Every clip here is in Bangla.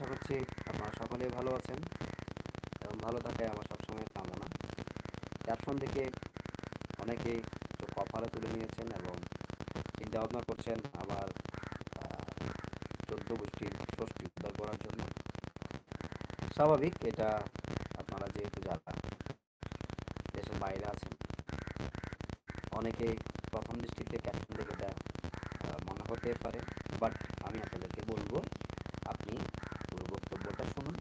আশা করছি আপনারা সকলেই ভালো আছেন এবং ভালো থাকাই আমার সবসময় কামনা। ক্যাপশন দেখে অনেকেই কপালে তুলে নিয়েছেন এবং চিন্তা ভাবনা করছেন আমার চোদ্দ গোষ্ঠীর ষষ্ঠী উদ্ধার করার জন্য। স্বাভাবিক এটা আপনারা যেহেতু যারা দেশের বাইরে আছেন। অনেকে প্রথম দৃষ্টিতে ক্যাপশন দেখে এটা মনে হতে পারে বাট আমি আপনাদেরকে বলব আপনি পুরো বক্তব্যটা শুনুন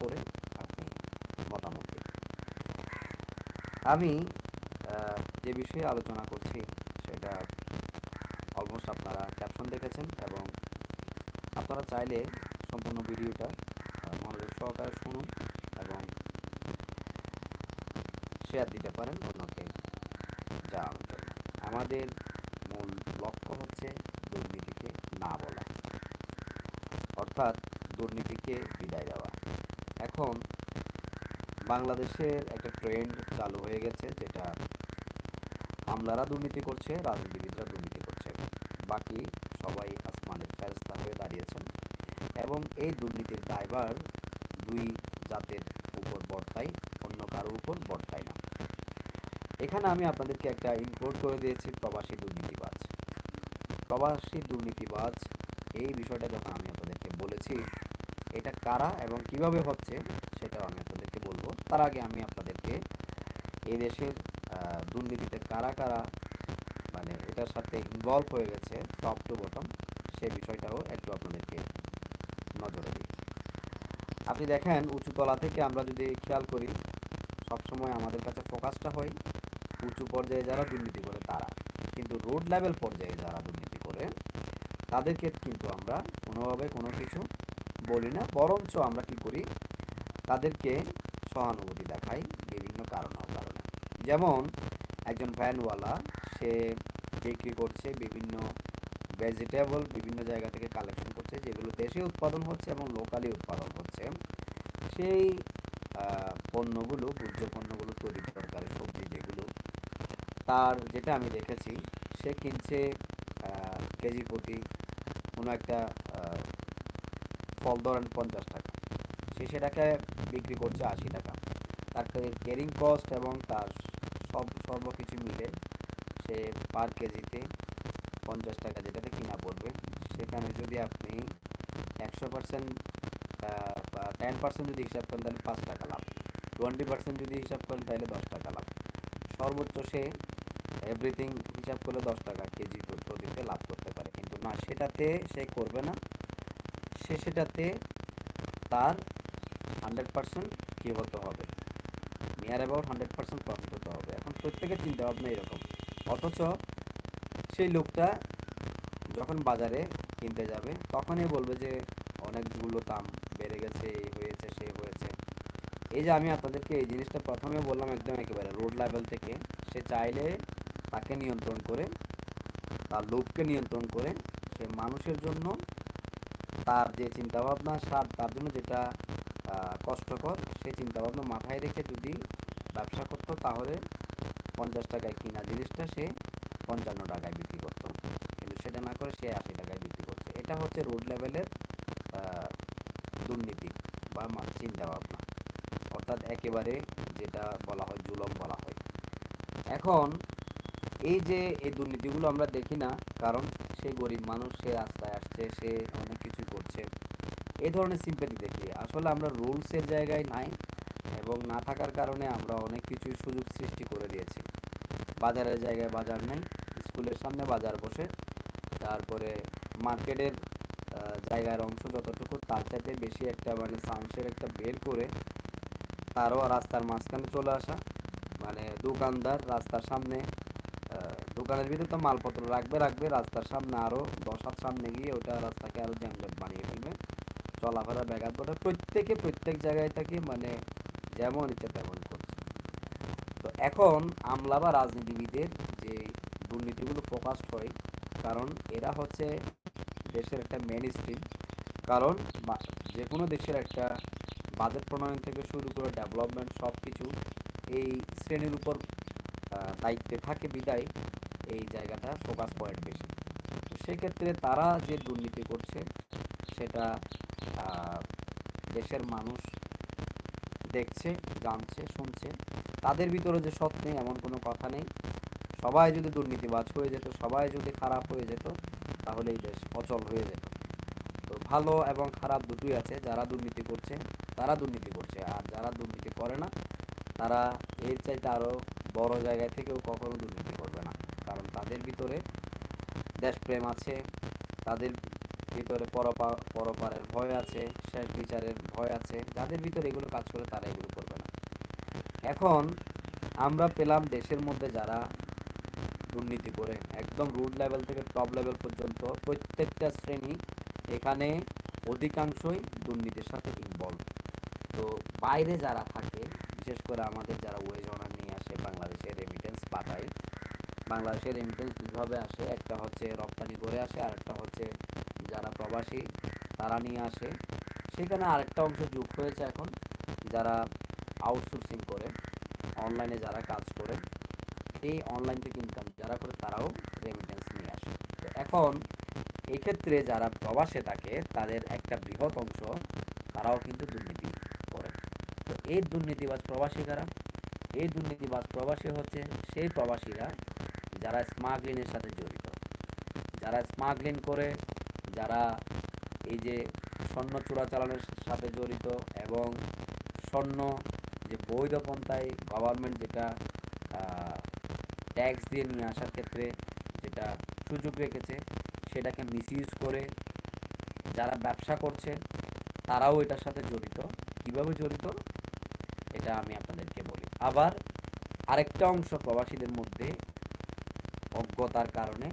পরে আপনি মতামত দিন। আমি যে বিষয়ে আলোচনা করছি, সেটা অলমোস্ট আপনারা ক্যাপশন দেখেছেন এবং আপনারা চাইলে সম্পূর্ণ ভিডিওটা মনোযোগ সহকারে শুনুন এবং শেয়ার দিতে পারেন অন্যকে জন্য আমাদের মূল লক্ষ্য হচ্ছে দুর্নীতিকে না বলা, অর্থাৎ দুর্নীতিকে বিদায় দেওয়া। এখন বাংলাদেশের একটা ট্রেন্ড চালু হয়ে গেছে, যেটা আমলারা দুর্নীতি করছে, রাজনীতিবিদরা দুর্নীতি করছে। বাকি সবাই আসমানের ফেরস্তা হয়ে দাঁড়িয়েছেন। এবং এই দুর্নীতির দায়ভার দুই জাতের উপর বর্তায়, অন্য কারোর উপর বর্তায় না। এখানে আমি আপনাদেরকে একটা ইনক্লুড করে দিয়েছি, প্রবাসী দুর্নীতিবাজ। প্রবাসী দুর্নীতিবাজ, এই বিষয়টা যখন আমি আপনাদেরকে বলেছি এটা কারা এবং কীভাবে হচ্ছে সেটাও আমি আপনাদেরকে বলব। তার আগে আমি আপনাদেরকে এই দেশের দুর্নীতিতে কারা কারা মানে এটার সাথে ইনভলভ হয়ে গেছে টপ টু বটম সেই বিষয়টাও একটু আপনাদেরকে নজরে দিই। আপনি দেখেন, উঁচুতলা থেকে আমরা যদি খেয়াল করি, সবসময় আমাদের কাছে ফোকাসটা হয় উঁচু পর্যায়ে যারা দুর্নীতি করে তারা। কিন্তু রোড লেভেল পর্যায়ে যারা দুর্নীতি করে তাদেরকে কিন্তু আমরা কোনোভাবে কোনো কিছু বলি না, বরঞ্চ আমরা কি করি? তাদেরকে সহানুভূতি দেখাই বিভিন্ন কারণ কারণে। যেমন, একজন ভ্যানওয়ালা, সে বিক্রি করছে বিভিন্ন ভেজিটেবল বিভিন্ন জায়গা থেকে কালেকশন করছে, যেগুলো দেশে উৎপাদন হচ্ছে এবং লোকালি উৎপাদন হচ্ছে। সেই পণ্যগুলো, ভোজ্য পণ্যগুলো তৈরি তরকারি সবজি যেগুলো, তার যেটা আমি দেখেছি, সে কিনছে কেজি প্রতি কোনো একটা ফল ধরেন পঞ্চাশ টাকা। সে সেটাকে বিক্রি করছে আশি টাকা। তার ক্যারিং কস্ট এবং তার সব সর্বকিছু মিলে সে পার কেজিতে পঞ্চাশ টাকা যেটাতে কিনা পড়বে, সেখানে যদি আপনি একশো পার্সেন্ট টেন পার্সেন্ট যদি হিসাব করেন তাহলে পাঁচ টাকা লাভ। টোয়েন্টি পার্সেন্ট যদি হিসাব করেন তাহলে দশ টাকা লাভ। সর্বোচ্চ সে এভরিথিং হিসাব করলে দশ টাকা কেজি প্রতিতে লাভ করতে পারে। কিন্তু না, সেটাতে সে করবে না। সে সেটাতে তার হান্ড্রেড পার্সেন্ট কী হতে হবে। Near about hundred percent profit হতে হবে। এখন প্রত্যেকের চিন্তা ভাবনা এরকম। অথচ সেই লোকটা যখন বাজারে কিনতে যাবে, তখনই বলবে যে অনেকগুলো দাম বেড়ে গেছে, এই হয়েছে সে হয়েছে। এই যে আমি আপনাদেরকে এই জিনিসটা প্রথমে বললাম একদম একেবারে রোড লেভেল থেকে, সে চাইলে তাকে নিয়ন্ত্রণ করে, তার লোককে নিয়ন্ত্রণ করে, সে মানুষের জন্য তার যে চিন্তাভাবনা তার তার জন্য যেটা কষ্টকর, সেই চিন্তাভাবনা মাথায় রেখে যদি ব্যবসা করতো, তাহলে পঞ্চাশ টাকায় কিনা জিনিসটা সে পঞ্চান্ন টাকায় বিক্রি করতো। কিন্তু সেটা না করে সে আশি টাকায় বিক্রি করছে। এটা হচ্ছে রোড লেভেলের দুর্নীতি বা চিন্তাভাবনা। অর্থাৎ একেবারে যেটা বলা হয়, জুলম বলা হয়। এখন এই যে এই দুর্নীতিগুলো আমরা দেখি না, কারণ সে গরিব মানুষ, সে রাস্তায় আসছে, সে অনেক এই ধরনের সিম্পেথি দেখি। আসলে আমরা রুলসের জায়গায় নাই এবং না থাকার কারণে আমরা অনেক কিছুই সুযোগ সৃষ্টি করে দিয়েছি। বাজারের জায়গায় বাজার নেই, স্কুলের সামনে বাজার বসে, তারপরে মার্কেটের জায়গার অংশ যতটুকু, তার চাইতে বেশি একটা মানে সাউন্ডসের একটা বের করে তারও রাস্তার মাঝখানে চলে আসা। মানে দোকানদার রাস্তার সামনে দোকানের ভিতরে তো মালপত্র রাখবে রাখবে, রাস্তার সামনে আরও দশ হাত সামনে গিয়ে ওটা রাস্তাকে আরও জ্যামজট বানিয়ে ফেলবে। চলাফেরা ব্যাঘাত ঘটে, প্রত্যেকে প্রত্যেক জায়গায় থেকে মানে যেমন ইচ্ছা তেমন করছে। তো এখন আমলা বা রাজনীতিবিদের যে দুর্নীতিগুলো ফোকাসড হয় কারণ এরা হচ্ছে দেশের একটা মেন স্ট্রিম কারণ যে কোনো দেশের একটা বাজেট প্রণয়ন থেকে শুরু করে ডেভেলপমেন্ট সব কিছু এই শ্রেণির উপর দায়িত্বে থাকে বিদায়, এই জায়গাটা ফোকাস পয়েন্ট বেশি। তো সেক্ষেত্রে তারা যে দুর্নীতি করছে, সেটা দেশের মানুষ দেখছে, জানছে, শুনছে। তাদের ভিতরে যে সৎ নেই, এমন কোনো কথা নেই। সবাই যদি দুর্নীতিবাজ হয়ে যেত, সবাই যদি খারাপ হয়ে যেত, তাহলে এই দেশ অচল হয়ে যেত। তো ভালো এবং খারাপ দুটোই আছে। যারা দুর্নীতি করছে, তারা দুর্নীতি করছে। আর যারা দুর্নীতি করে না, তারা এর চাইতে আরও বড় জায়গায় থেকেও কখনো দুর্নীতি করবে না। কারণ তাদের ভিতরে দেশপ্রেম আছে, তাদের ভিতরে পরপা, পরপারের ভয় আছে, শেষ বিচারের ভয় আছে, যাদের ভিতরে এগুলো কাজ করে তারা এগুলো করবে না। এখন আমরা পেলাম দেশের মধ্যে যারা দুর্নীতি করে, একদম রুট লেভেল থেকে টপ লেভেল পর্যন্ত প্রত্যেকটা শ্রেণি এখানে অধিকাংশই দুর্নীতির সাথে ইনভলভ তো বাইরে যারা থাকে, বিশেষ করে আমাদের যারা ওয়েজ অনার নিয়ে আসে, বাংলাদেশের রেমিটেন্স পাঠায়, বাংলাদেশের রেমিটেন্স দুভাবে আসে, একটা হচ্ছে রপ্তানি করে আসে, আর একটা হচ্ছে যারা প্রবাসী, তারা নিয়ে আসে। সেখানে আরেকটা অংশ যোগ হয়েছে এখন, যারা আউটসোর্সিং করে অনলাইনে যারা কাজ করে এই অনলাইন থেকে ইনকাম যারা করে, তারাও রেমিটেন্স নিয়ে আসে। তো এখন এক্ষেত্রে যারা প্রবাসে থাকে, তাদের একটা বৃহৎ অংশ তারাও কিন্তু দুর্নীতি করে। তো এই দুর্নীতিবাজ প্রবাসী কারা? এই দুর্নীতিবাজ প্রবাসী হচ্ছে সেই প্রবাসীরা যারা স্মাগলিংয়ের সাথে জড়িত। যারা স্মাগলিং করে যারা এই যে স্বর্ণ চোরাচালানের সাথে জড়িত এবং স্বর্ণ যে বৈধ পন্থায় গভর্নমেন্ট যেটা ট্যাক্স দিয়ে নিয়ে আসার ক্ষেত্রে যেটা সুযোগ রেখেছে, সেটাকে মিসইউজ করে যারা ব্যবসা করছে, তারাও এটার সাথে জড়িত। কীভাবে জড়িত? এটা আমি আপনাদেরকে বলি। আবার আরেকটা অংশ প্রবাসীদের মধ্যে অজ্ঞতার কারণে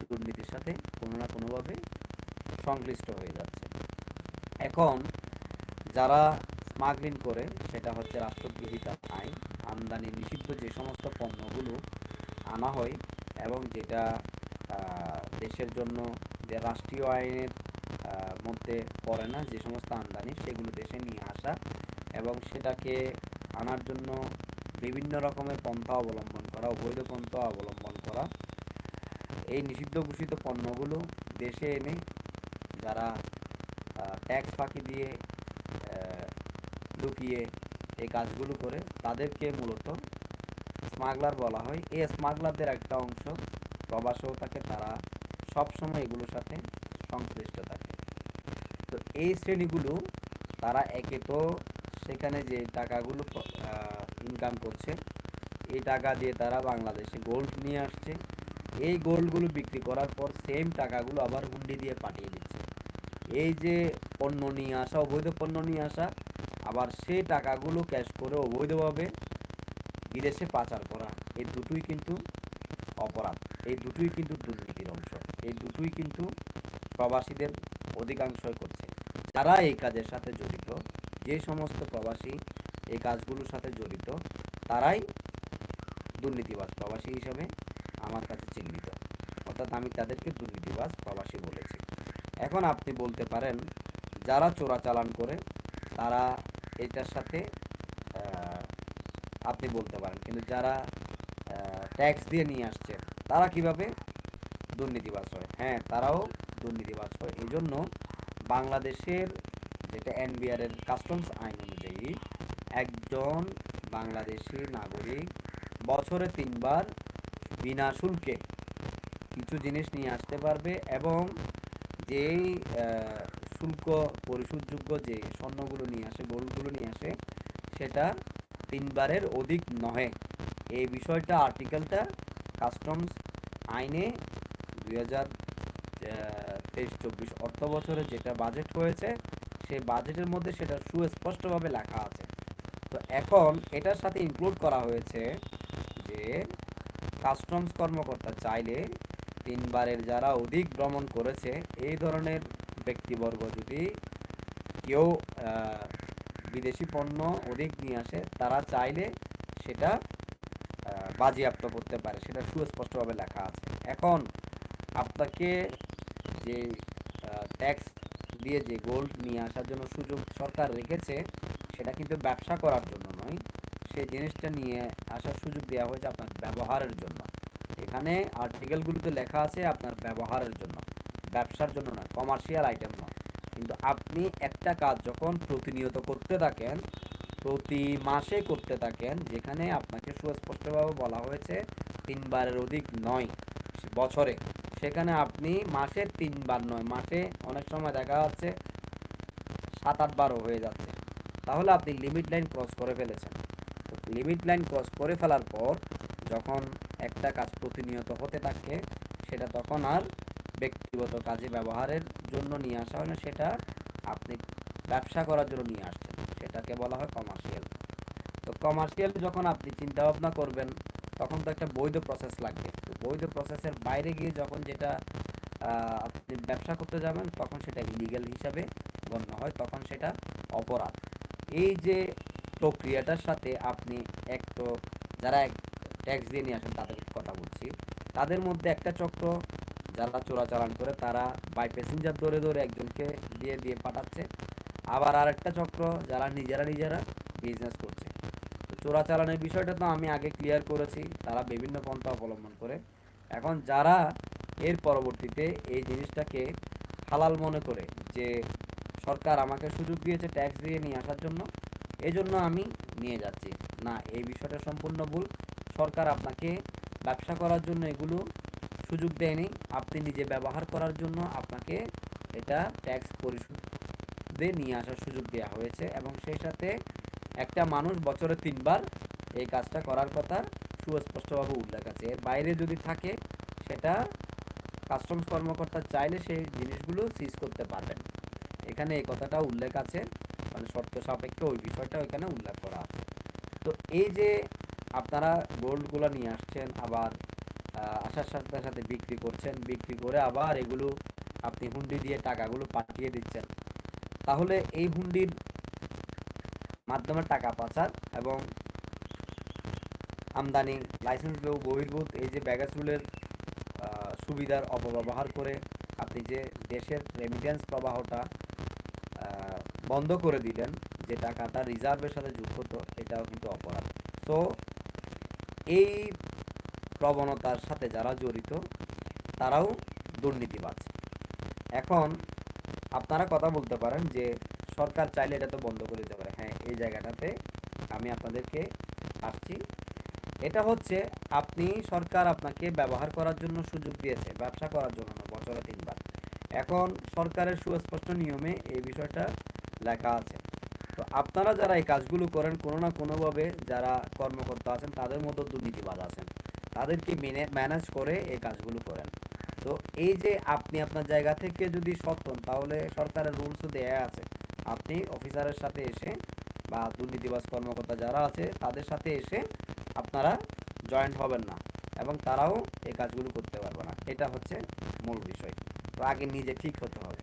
দুর্নীতির সাথে কোনো না কোনোভাবে সংশ্লিষ্ট হয়ে যাচ্ছে। এখন যারা স্মাগলিং করে, সেটা হচ্ছে রাষ্ট্রগৃহীত আইন, আমদানি নিষিদ্ধ যে সমস্ত পণ্যগুলো আনা হয় এবং যেটা দেশের জন্য যে রাষ্ট্রীয় আইনের মধ্যে পড়ে না, যে সমস্ত আমদানি, সেগুলো দেশে নিয়ে আসা এবং সেটাকে আনার জন্য বিভিন্ন রকমের পন্থা অবলম্বন করা, অবৈধ পন্থা অবলম্বন করা, এই নিষিদ্ধ ঘোষিত পণ্যগুলো দেশে এনে যারা ট্যাক্স ফাঁকি দিয়ে লুকিয়ে এই কাজগুলো করে, তাদেরকে মূলত স্মাগলার বলা হয়। এই স্মাগলারদের একটা অংশ প্রবাসেও থাকে তারা সবসময় এগুলোর সাথে সংশ্লিষ্ট থাকে। তো এই শ্রেণীগুলো তারা একে তো সেখানে যে টাকাগুলো ইনকাম করছে, এই টাকা দিয়ে তারা বাংলাদেশে গোল্ড নিয়ে আসছে। এই গোল্ডগুলো বিক্রি করার পর সেম টাকাগুলো আবার হুন্ডি দিয়ে পাঠিয়ে দিচ্ছে। এই যে পণ্য নিয়ে আসা, অবৈধ পণ্য নিয়ে আসা, আবার সেই টাকাগুলো ক্যাশ করে অবৈধভাবে বিদেশে পাচার করা, এই দুটোই কিন্তু অপরাধ। এই দুটোই কিন্তু দুর্নীতির অংশ। এই দুটোই কিন্তু প্রবাসীদের অধিকাংশই করছে। যারা এই কাজের সাথে জড়িত, যে সমস্ত প্রবাসী এই কাজগুলোর সাথে জড়িত, তারাই দুর্নীতিবাজ প্রবাসী হিসাবে আমার কাছে চিহ্নিত। অর্থাৎ আমি তাদেরকে দুর্নীতিবাজ প্রবাসী বলেছি। এখন আপনি বলতে পারেন, যারা চোরাচালান করে, তারা এটার সাথে আপনি বলতে পারেন। কিন্তু যারা ট্যাক্স দিয়ে নিয়ে আসছে, তারা কীভাবে? দুর্নীতিবাজ হয়। হ্যাঁ তারাও দুর্নীতিবাজ হয়। এই জন্য বাংলাদেশের যেটা এনবিআর এর কাস্টমস আইন অনুযায়ী, একজন বাংলাদেশি নাগরিক বছরে তিনবার বিনা শুল্কে কিছু জিনিস নিয়ে আসতে পারবে এবং যেই শুল্ক, পরিশোধযোগ্য যে স্বর্ণগুলো নিয়ে আসে, গোল্ডগুলো নিয়ে আসে, সেটা তিনবারের অধিক নহে। এই বিষয়টা আর্টিকেলটা কাস্টমস আইনে দুই হাজার তেইশ, চব্বিশ অর্থ বছরে যেটা বাজেট হয়েছে, সেই বাজেটের মধ্যে সেটা সুস্পষ্টভাবে লেখা আছে। তো এখন এটার সাথে ইনক্লুড করা হয়েছে যে, কাস্টমস কর্মকর্তা চাইলে তিনবারের যারা অধিক ভ্রমণ করেছে, এই ধরনের ব্যক্তিবর্গ যদি কেউ বিদেশি পণ্য অধিক নিয়ে আসে, তারা চাইলে সেটা বাজেয়াপ্ত করতে পারে। সেটা সুস্পষ্টভাবে লেখা আছে। এখন আপনাকে যে ট্যাক্স দিয়ে যে গোল্ড নিয়ে আসার জন্য সুযোগ সরকার রেখেছে, সেটা কিন্তু ব্যবসা করার জন্য নয়। সেই জিনিসটা নিয়ে আসার সুযোগ দেওয়া হয়েছে আপনার ব্যবহারের জন্য। এখানে আর্টিকেলগুলোতে লেখা আছে আপনার ব্যবহারের জন্য। ব্যবসার জন্য না কমার্শিয়াল আইটেম নয়। কিন্তু আপনি একটা কাজ যখন প্রতিনিয়ত করতে থাকেন, প্রতি মাসে করতে থাকেন, যেখানে আপনাকে সুস্পষ্টভাবে বলা হয়েছে তিনবারের অধিক নয় বছরে, সেখানে আপনি মাসে তিনবার নয়, মাসে অনেক সময় দেখা যাচ্ছে সাত আটবারও হয়ে যাচ্ছে। তাহলে আপনি লিমিট লাইন ক্রস করে ফেলেছেন। লিমিট লাইন ক্রস করে ফেলার পর যখন একটা কাজ প্রতিনিয়ত হতে থাকে, সেটা তখন আর ব্যক্তিগত কাজে ব্যবহারের জন্য নিয়ে আসা হয় না, সেটা আপনি ব্যবসা করার জন্য নিয়ে আসছেন, সেটাকে বলা হয় কমার্শিয়াল তো কমার্শিয়াল যখন আপনি চিন্তা ভাবনা করবেন, তখন তো একটা বৈধ প্রসেস লাগবে। বৈধ প্রসেসের বাইরে গিয়ে যখন যেটা আপনি ব্যবসা করতে যাবেন, তখন সেটা ইলিগাল হিসাবে গণ্য হয়, তখন সেটা অপরাধ। এই যে প্রক্রিয়াটার সাথে আপনি এক তো, যারা ট্যাক্স দিয়ে নিয়ে আসেন তাদের কথা বলছি। তাদের মধ্যে একটা চক্র, যারা চোরাচালান করে, তারা বাই প্যাসেঞ্জার ধরে ধরে একজনকে দিয়ে দিয়ে পাঠাচ্ছে। আবার আরেকটা চক্র, যারা নিজেরা নিজেরা বিজনেস করছে। তো চোরাচালানের বিষয়টা তো আমি আগে ক্লিয়ার করেছি, তারা বিভিন্ন পন্থা অবলম্বন করে। এখন যারা এর পরবর্তীতে এই জিনিসটাকে হালাল মনে করে, যে সরকার আমাকে সুযোগ দিয়েছে ট্যাক্স দিয়ে নিয়ে আসার জন্য এই জন্য আমি নিয়ে যাচ্ছি। না, এই বিষয়টা সম্পূর্ণ ভুল। সরকার আপনাকে ব্যবসা করার জন্য এগুলো সুযোগ দেয়নি। আপনি নিজে ব্যবহার করার জন্য আপনাকে এটা ট্যাক্স পরিশোধ দিয়ে নিয়ে আসার সুযোগ দেওয়া হয়েছে এবং সেই সাথে একটা মানুষ বছরে তিনবার এই কাজটা করার কথা সুস্পষ্টভাবে উল্লেখ আছে। এর বাইরে যদি থাকে, সেটা কাস্টমস কর্মকর্তা চাইলে সেই জিনিসগুলো সিজ করতে পারবেন। এখানে এই কথাটা উল্লেখ আছে মানে শর্ত সাপেক্ষে ওই বিষয়টা ওইখানে উল্লেখ করা আছে। তো এই যে আপনারা গোল্ডগুলো নিয়ে আসছেন, আবার আসার সাথে সাথে বিক্রি করছেন, বিক্রি করে আবার এগুলো আপনি হুন্ডি দিয়ে টাকাগুলো পাঠিয়ে দিচ্ছেন। তাহলে এই হুন্ডির মাধ্যমে টাকা পাচার এবং আমদানি লাইসেন্স বহির্ভূত, এই যে ব্যাগাজ রুলের সুবিধার অপব্যবহার করে আপনি যে দেশের রেমিটেন্স প্রবাহটা বন্ধ করে দিলেন, যে টাকাটা রিজার্ভের সাথে যুক্ত হতো এটাও কিন্তু অপরাধ। সো এই প্রবণতার সাথে যারা জড়িত, তারাও দুর্নীতিবাজ। এখন আপনারা কথা বলতে পারেন যে, সরকার চাইলে এটা তো বন্ধ করে দিতে পারে। হ্যাঁ এই জায়গাটাতে আমি আপনাদেরকে আসছি। এটা হচ্ছে আপনি সরকার আপনাকে ব্যবহার করার জন্য সুযোগ দিয়েছে, ব্যবসা করার জন্য বছরে তিনবার। এখন সরকারের সুস্পষ্ট নিয়মে এই বিষয়টা লেখা আছে। তো আপনারা যারা এই কাজগুলো করেন, কোনো না কোনোভাবে যারা কর্মকর্তা আছেন, তাদের মতো দুর্নীতিবাজ আছেন। তাদেরকে মেনে ম্যানেজ করে এই কাজগুলো করেন। তো এই যে আপনি আপনার জায়গা থেকে যদি সৎ হন, তাহলে সরকারের রুলসও দেয়া আছে। আপনি অফিসারের সাথে এসে বা দুর্নীতিবাজ কর্মকর্তা যারা আছে, তাদের সাথে এসে আপনারা জয়েন্ট হবেন না এবং তারাও এই কাজগুলো করতে পারবে না। এটা হচ্ছে মূল বিষয়। তো আগে নিজে ঠিক হতে হবে।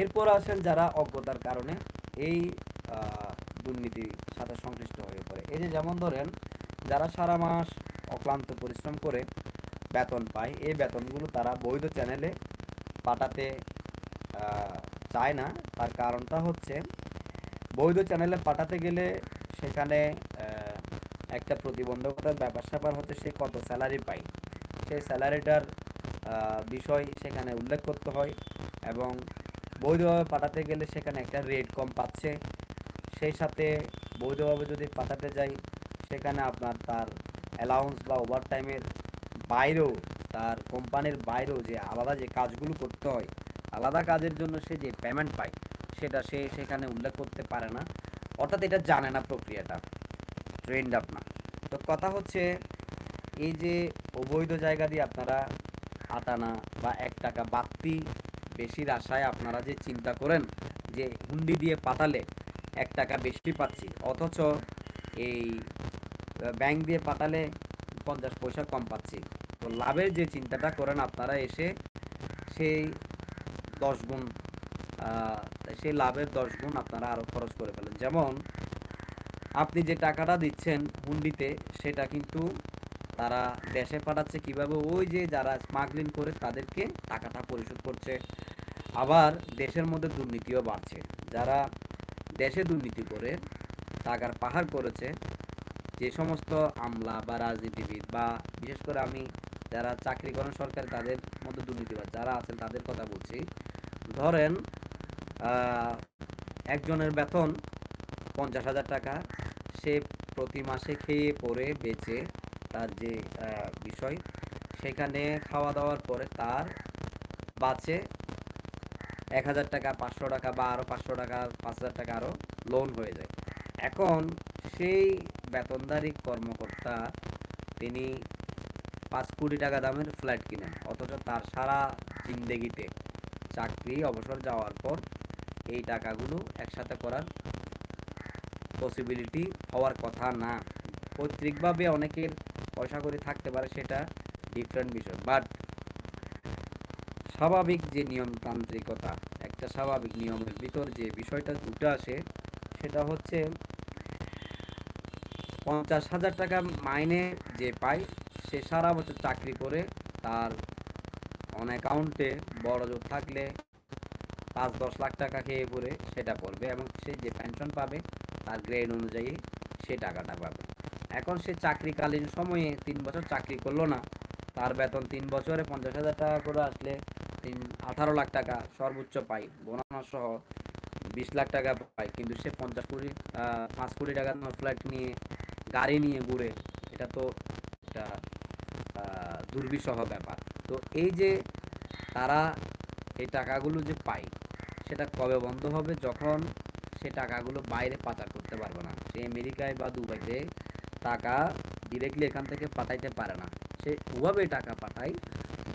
এরপর আসেন যারা অজ্ঞতার কারণে। এই দুর্নীতির সাথে সংশ্লিষ্ট হয়ে পড়ে। এই যে যেমন ধরেন, যারা সারা মাস অক্লান্ত পরিশ্রম করে বেতন পায়, এই বেতনগুলো তারা বৈধ চ্যানেলে পাঠাতে চায় না। তার কারণটা হচ্ছে, বৈধ চ্যানেলে পাঠাতে গেলে সেখানে একটা প্রতিবন্ধকতার ব্যাপার স্যাপার হচ্ছে সে কত স্যালারি পায়। সেই স্যালারিটার বিষয় সেখানে উল্লেখ করতে হয় এবং বৈধভাবে পাঠাতে গেলে সেখানে একটা রেট কম পাচ্ছে। সেই সাথে বৈধভাবে যদি পাঠাতে যাই, সেখানে আপনার তার অ্যালাউন্স বা ওভার টাইমের বাইরেও, তার কোম্পানির বাইরেও যে আলাদা যে কাজগুলো করতে হয়, আলাদা কাজের জন্য সে যে পেমেন্ট পায়, সেটা সে সেখানে উল্লেখ করতে পারে না। অর্থাৎ এটা জানে না প্রক্রিয়াটা ট্রেন্ড আপনার তো কথা হচ্ছে, এই যে অবৈধ জায়গা দিয়ে আপনারা আটানা বা এক টাকা বাড়তি বেশির আশায় আপনারা যে চিন্তা করেন, যে হুন্ডি দিয়ে পাঠালে এক টাকা বেশি পাচ্ছি। অথচ এই ব্যাংক দিয়ে পাঠালে পঞ্চাশ পয়সা কম পাচ্ছি। তো লাভের যে চিন্তাটা করেন আপনারা, এসে সেই দশ গুণ সেই লাভের দশ গুণ আপনারা আরও খরচ করে ফেলেন। যেমন, আপনি যে টাকাটা দিচ্ছেন হুন্ডিতে, সেটা কিন্তু তারা দেশে পাঠাচ্ছে কীভাবে? ওই যে যারা স্মাগলিং করে, তাদেরকে টাকাটা পরিশোধ করছে। আবার দেশের মধ্যে দুর্নীতিও বাড়ছে। যারা দেশে দুর্নীতি করে টাকার পাহাড় করেছে, যে সমস্ত আমলা বা রাজনীতিবিদ বা বিশেষ করে আমি যারা চাকরি করেন সরকার তাদের মধ্যে দুর্নীতিবাদ যারা আছেন তাদের কথা বলছি। ধরেন একজনের বেতন পঞ্চাশ হাজার টাকা, সে প্রতি মাসে খেয়ে পরে বেঁচে, তার যে বিষয়, সেখানে খাওয়া দাওয়ার পরে তার বাঁচে এক হাজার টাকা, পাঁচশো টাকা বা আরও পাঁচশো টাকা, পাঁচ হাজার টাকা আরও লোন হয়ে যায়। এখন সেই বেতনদারী কর্মকর্তা, তিনি পাঁচ কোটি টাকা দামের ফ্ল্যাট কিনেন, অথচ তার সারা জিন্দেগিতে চাকরি, অবসর যাওয়ার পর এই টাকাগুলো একসাথে করার পসিবিলিটি হওয়ার কথা না। পৈতৃকভাবে অনেকের পয়সা করে থাকতে পারে, সেটা ডিফারেন্ট বিষয়। বাট স্বাভাবিক যে নিয়মতান্ত্রিকতা, একটা স্বাভাবিক নিয়মের ভিতর যে বিষয়টা উঠে আসে, সেটা হচ্ছে পঞ্চাশ হাজার টাকা মাইনে যে পায়, সে সারা বছর চাকরি করে, তার অন অ্যাকাউন্টে বড় জোর থাকলে পাঁচ দশ লাখ টাকা খেয়ে পরে সেটা করবে এবং সে যে পেনশন পাবে, তার গ্রেড অনুযায়ী সে টাকাটা পাবে। এখন সে চাকরিকালীন সময়ে তিন বছর চাকরি করল না, তার বেতন তিন বছরে পঞ্চাশ হাজার টাকা করে আসলে তিন, আঠারো লাখ টাকা সর্বোচ্চ পাই। বোনাস সহ বিশ লাখ টাকা পায় কিন্তু সে পঞ্চাশ কোটি পাঁচ কোটি টাকার ফ্ল্যাট নিয়ে, গাড়ি নিয়ে ঘুরে, এটা তো একটা দুর্বিষহ ব্যাপার। তো এই যে তারা এই টাকাগুলো যে পায়, সেটা কবে বন্ধ হবে? যখন সে টাকাগুলো বাইরে পাচার করতে পারবে না। সে আমেরিকায় বা দুবাইতে টাকা ডিরেক্টলি এখান থেকে পাঠাইতে পারে না। সে ওভাবে টাকা পাঠায়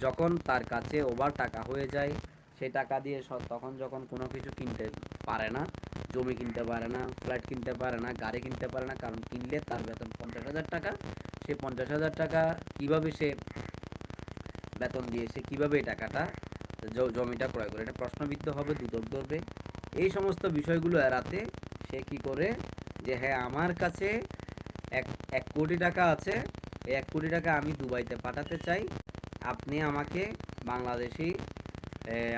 যখন তার কাছে ওভার টাকা হয়ে যায় সেই টাকা দিয়ে তখন যখন কোনো কিছু কিনতে পারে না, জমি কিনতে পারে না ফ্ল্যাট কিনতে পারে না, গাড়ি কিনতে পারে না, কারণ কিনলে তার বেতন পঞ্চাশ হাজার টাকা। সে পঞ্চাশ হাজার টাকা কীভাবে সে বেতন দিয়ে, সে কীভাবে এই টাকাটা জমিটা ক্রয় করে? এটা প্রশ্নবিদ্ধ হবে দুদক ধরবে এই সমস্ত বিষয়গুলো এড়াতে সে কি করে? যে হ্যাঁ আমার কাছে এক এক কোটি টাকা আছে, এই এক কোটি টাকা আমি দুবাইতে পাঠাতে চাই। আপনি আমাকে বাংলাদেশি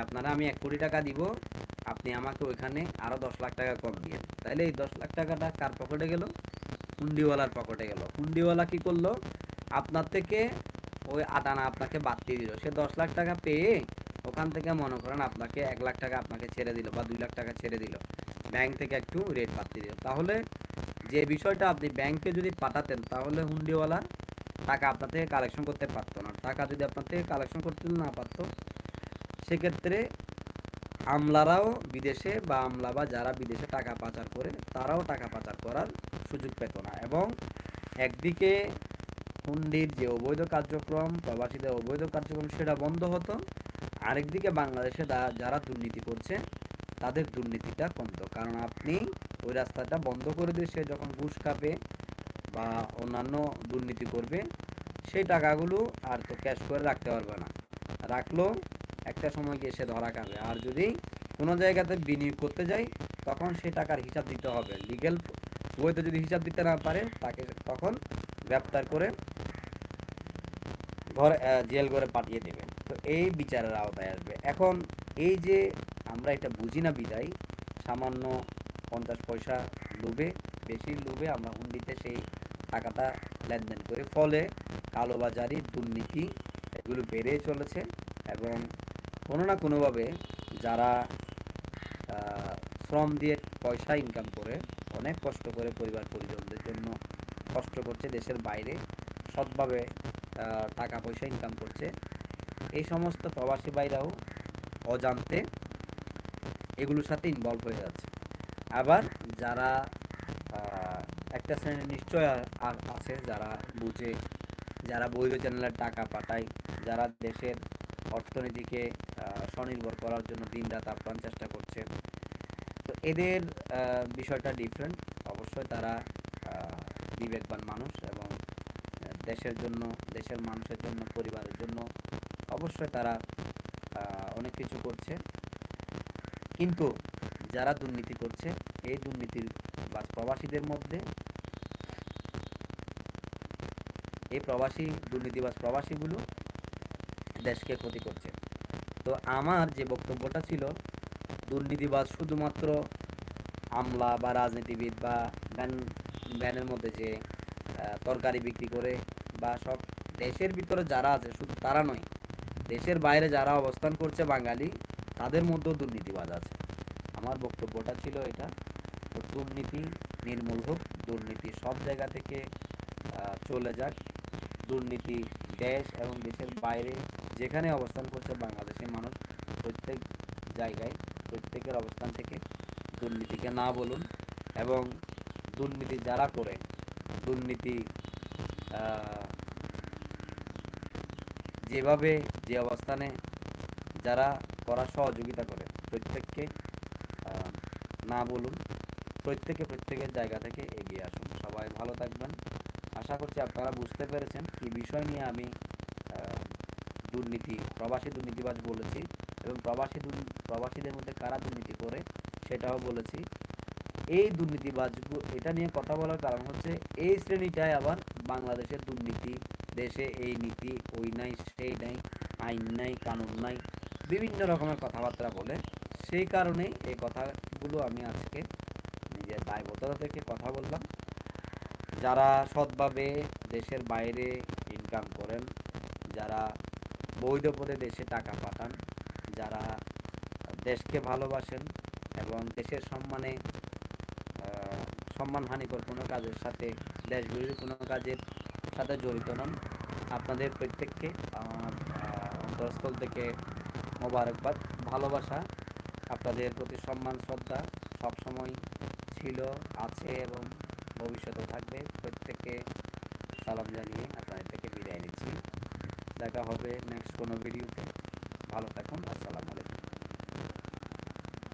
আপনারা আমি এক কোটি টাকা দিব, আপনি আমাকে ওইখানে আরও দশ লাখ টাকা কম দিয়ে তাহলে এই দশ লাখ টাকাটা কার পকেটে গেল? হুন্ডিওয়ালার পকেটে গেল। হুন্ডিওয়ালা কি করল? আপনার থেকে ওই আটানা আপনাকে বাদ দিয়ে দিল। সে দশ লাখ টাকা পেয়ে ওখান থেকে মনে করেন আপনাকে এক লাখ টাকা আপনাকে ছেড়ে দিল বা দুই লাখ টাকা ছেড়ে দিল। ব্যাংক থেকে একটু রেট দিয়ে দিল। তাহলে যে বিষয়টা আপনি ব্যাংকে যদি পাঠাতেন, তাহলে হুন্ডিওয়ালা টাকা আপনার থেকে কালেকশন করতে পারতো না। টাকা যদি আপনার থেকে কালেকশন করতে না পারতো, সেক্ষেত্রে আমলারাও বিদেশে বা আমলা বা যারা বিদেশে টাকা পাচার করে, তারাও টাকা পাচার করার সুযোগ পেত না। এবং একদিকে হুন্ডির যে অবৈধ কার্যক্রম, প্রবাসীদের অবৈধ কার্যক্রম, সেটা বন্ধ হতো। আরেকদিকে বাংলাদেশে যারা দুর্নীতি করছে, তাদের দুর্নীতিটা কমতো। কারণ আপনি ওই রাস্তাটা বন্ধ করে দিয়ে সে যখন ঘুষ খাবে বা অন্যান্য দুর্নীতি করবে সেই টাকাগুলো আর তো ক্যাশ করে রাখতে পারবে না। রাখল, একটা সময় গিয়ে সে ধরা খাবে। আর যদি কোনো জায়গাতে বিনিয়োগ করতে যায় তখন সেই টাকার হিসাব দিতে হবে। লিগেল বইতে যদি হিসাব দিতে না পারে, তাকে তখন গ্রেপ্তার করে ঘর জেল করে পাঠিয়ে দেবে। তো এই বিচারের আওতায় আসবে। এখন এই যে আমরা এটা বুঝি না বিদায়, সামান্য পঞ্চাশ পয়সা লোভে, বেশি লোভে আমরা হুন্ডিতে সেই টাকাটা লেনদেন করি। ফলে কালোবাজারি, দুর্নীতি, এগুলো বেড়েই চলেছে এবং কোনো না কোনোভাবে যারা শ্রম দিয়ে পয়সা ইনকাম করে, অনেক কষ্ট করে পরিবার পরিজনদের জন্য কষ্ট করছে দেশের বাইরে, সৎভাবে টাকা পয়সা ইনকাম করছে। এই সমস্ত প্রবাসী ভাইরাও অজান্তে এগুলোর সাথে ইনভলভ হয়ে যাচ্ছে। আবার যারা একটা শ্রেণির নিশ্চয় আছে, যারা বুঝে যারা বৈধ চ্যানেলের টাকা পাঠায়, যারা দেশের অর্থনীতিকে স্বনির্ভর করার জন্য দিনরাত আপ্রাণ চেষ্টা করছে। তো এদের বিষয়টা ডিফারেন্ট অবশ্যই তারা বিবেকবান মানুষ এবং দেশের জন্য, দেশের মানুষের জন্য, পরিবারের জন্য অবশ্যই তারা অনেক কিছু করছে। কিন্তু যারা দুর্নীতি করছে, এই দুর্নীতির বা প্রবাসীদের মধ্যে এই প্রবাসী দুর্নীতিবাজ প্রবাসীগুলো দেশকে ক্ষতি করছে। তো আমার যে বক্তব্যটা ছিল, দুর্নীতিবাজ শুধুমাত্র আমলা বা রাজনীতিবিদ বা ব্যান, ব্যানের মধ্যে যে তরকারি বিক্রি করে বা সব দেশের ভিতরে যারা আছে, শুধু তারা নয়, দেশের বাইরে যারা অবস্থান করছে বাঙালি, তাদের মধ্যেও দুর্নীতিবাজ আছে। আমার বক্তব্যটা ছিল এটা। দুর্নীতি নির্মূল হোক, দুর্নীতি সব জায়গা থেকে চলে যাক। দুর্নীতি, দেশ এবং দেশের বাইরে যেখানে অবস্থান করছে বাংলাদেশের মানুষ, প্রত্যেক জায়গায়, প্রত্যেকের অবস্থান থেকে দুর্নীতিকে না বলুন এবং দুর্নীতি যারা করে, দুর্নীতি যেভাবে যে অবস্থানে যারা করার সহযোগিতা করে, প্রত্যেককে না বলুন, প্রত্যেকে প্রত্যেকের জায়গা থেকে এগিয়ে আসুন। সবাই ভালো থাকবেন। আশা করছি আপনারা বুঝতে পেরেছেন কি বিষয় নিয়ে আমি দুর্নীতি, প্রবাসী দুর্নীতিবাজ বলেছি এবং প্রবাসী প্রবাসীদের মধ্যে কারা দুর্নীতি করে সেটাও বলেছি। এই দুর্নীতিবাজ এটা নিয়ে কথা বলার কারণ হচ্ছে এই শ্রেণীটাই আবার বাংলাদেশের দুর্নীতি। দেশে এই নীতি, ওই নাই, সেই নাই, আইন নাই, কানুন নাই, বিভিন্ন রকমের কথাবার্তা বলে। সেই কারণেই এই কথাগুলো আমি আজকে নিজের দায়বদ্ধতা থেকে কথা বললাম। যারা সৎভাবে দেশের বাইরে ইনকাম করেন, যারা বৈধ পদে দেশে টাকা পাঠান, যারা দেশকে ভালোবাসেন এবং দেশের সম্মানে সম্মানহানিকর কোনো কাজের সাথে দেশ বিরোধী কোনো কাজের সাথে জড়িত নন। আপনাদের প্রত্যেককে আমার অন্তরস্থল থেকে মোবারকবাদ, ভালোবাসা, আপনাদের প্রতি সম্মান, শ্রদ্ধা সবসময় ছিল, আছে এবং ভবিষ্যতেও থাকবে। প্রত্যেককে সালাম জানিয়ে আপনার থেকে বিদায় নিচ্ছি। দেখা হবে নেক্সট কোনো ভিডিওতে ভালো থাকুন, আসসালামু আলাইকুম।